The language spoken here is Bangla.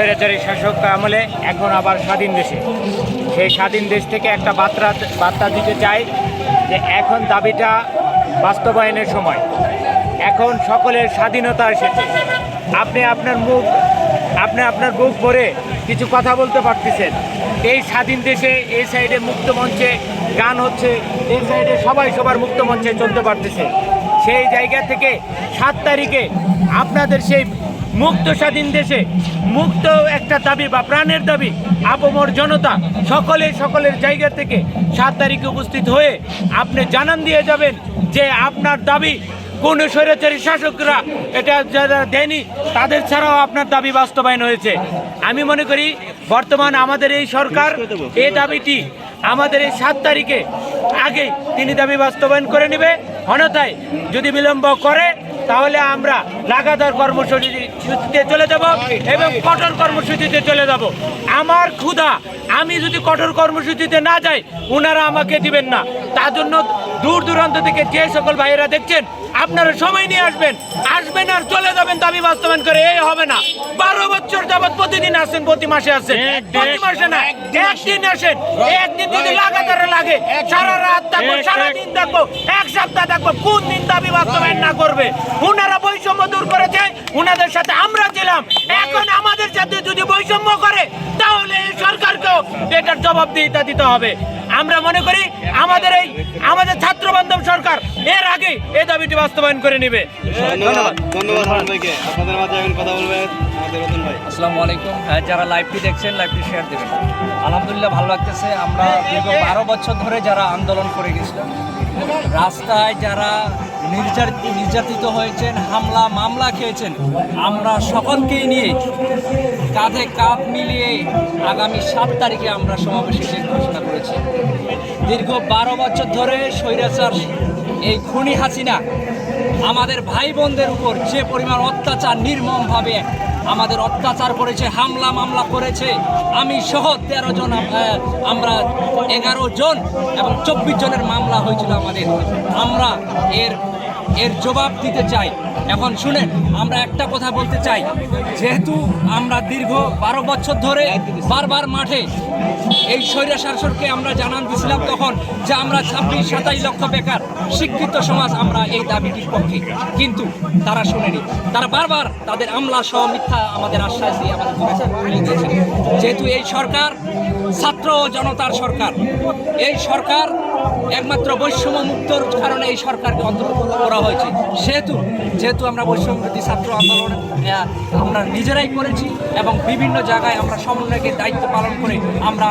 স্বৈরাচারী শাসক আমলে এখন আবার স্বাধীন দেশে। সেই স্বাধীন দেশ থেকে একটা বার্তা বার্তা দিতে চাই যে এখন দাবিটা বাস্তবায়নের সময়। এখন সকলের স্বাধীনতা এসেছে। আপনি আপনার মুখ, আপনি আপনার বুক ভরে কিছু কথা বলতে পারতেছেন। এই স্বাধীন দেশে এই সাইডে মুক্ত মঞ্চে গান হচ্ছে, এই সাইডে সবাই সবার মুক্ত মঞ্চে চলতে পারতেছে। সেই জায়গা থেকে সাত তারিখে আপনাদের সেই মুক্ত স্বাধীন দেশে, মুক্ত একটা দাবি বা প্রাণের দাবি, আপমর জনতা সকলে সকলের জায়গা থেকে সাত তারিখে উপস্থিত হয়ে আপনি জানান দিয়ে যাবেন যে আপনার দাবি কোন স্বৈরাচারী শাসকরা এটা যারা দেয়নি, তাদের ছাড়াও আপনার দাবি বাস্তবায়ন হয়েছে। আমি মনে করি বর্তমান আমাদের এই সরকার এই দাবিটি আমাদের এই সাত তারিখে আগে তিনি দাবি বাস্তবায়ন করে নেবে। অনতায় যদি বিলম্ব করে, তাহলে আমরা লাগাতার কর্মসূচিতে চলে যাব এবং কঠোর কর্মসূচিতে চলে যাব। আমার ক্ষুধা আমি যদি কঠোর কর্মসূচিতে না যাই ওনারা আমাকে দিবেন না। তার জন্য দূর দূরান্ত থেকে যে সকল ভাইয়েরা দেখছেন আপনারা সময় নিয়ে আসবেন। আসবেন আর চলে যাবেন দাবি বাস্তবায়ন করে এই হবে না। বারো বছর যাবত প্রতিদিন আসেন প্রতি মাসে আসেন। প্রতি মাসে না একদিন আসেন। একদিন যদি লাগাতার লাগে সারা রাত থাকব সারা দিন থাকব এক সপ্তাহ থাকব কোন দিন দাবি বাস্তবায়ন না করবে? বৈষম্য দূর করেছে, উনাদের সাথে আমরা ছিলাম। এখন আমাদের সাথে যদি বৈষম্য করে, তাহলে এই সরকারকেও এটার জবাবদিহিতা দিতে হবে। আমরা মনে করি, আমাদের এই আমাদের এই দাবিটি বাস্তবায়ন করে নেবে। ধন্যবাদ। ধন্যবাদ হারুন ভাইকে আপনাদের মাঝে এখন কথা বলবেন আমাদের রতন ভাই। আসসালামু আলাইকুম। যারা লাইভটি দেখছেন লাইভটি শেয়ার দেবেন। আলহামদুলিল্লাহ ভালো লাগতেছে। আমরা দীর্ঘ বারো বছর ধরে যারা আন্দোলন করে গেছিলাম রাস্তায় যারা নির্যাতিত নির্যাতিত হয়েছেন হামলা মামলা খেয়েছেন আমরা সকলকেই নিয়ে কাঁধে কাঁধ মিলিয়ে আগামী সাত তারিখে আমরা সমাবেশের ঘোষণা করেছি। দীর্ঘ বারো বছর ধরে স্বৈরাচার এই খুনি হাসিনা আমাদের ভাই বোনদের উপর যে পরিমাণ অত্যাচার নির্মমভাবে আমাদের অত্যাচার করেছে, হামলা মামলা করেছে, আমি সহ তেরো জন আমরা এগারো জন এবং চব্বিশ জনের মামলা হয়েছিল আমাদের। আমরা এর এর জবাব দিতে চাই। এখন শুনেন, আমরা একটা কথা বলতে চাই। যেহেতু আমরা দীর্ঘ বারো বছর ধরে বারবার মাঠে এই স্বৈরা শাসনকে আমরা জানান দিয়েছিলাম তখন যে আমরা ছাব্বিশ সাতাশ লক্ষ বেকার, শিক্ষিত সমাজ আমরা এই দাবিটির পক্ষে। কিন্তু তারা শোনেনি। তারা বারবার তাদের আমলা সহ মিথ্যা আমাদের আশ্বাস দিয়ে আমাদের যেহেতু এই সরকার ছাত্র জনতার সরকার, এই সরকার একমাত্র বৈষম্য মুক্তর কারণে এই সরকারকে অন্তর্ভুক্ত করা হয়েছে। সেহেতু, যেহেতু আমরা বৈষম্যবিরোধী ছাত্র আন্দোলন আমরা নিজেরাই করেছি এবং বিভিন্ন জায়গায় আমরা সমন্বয়কে দায়িত্ব পালন করে আমরা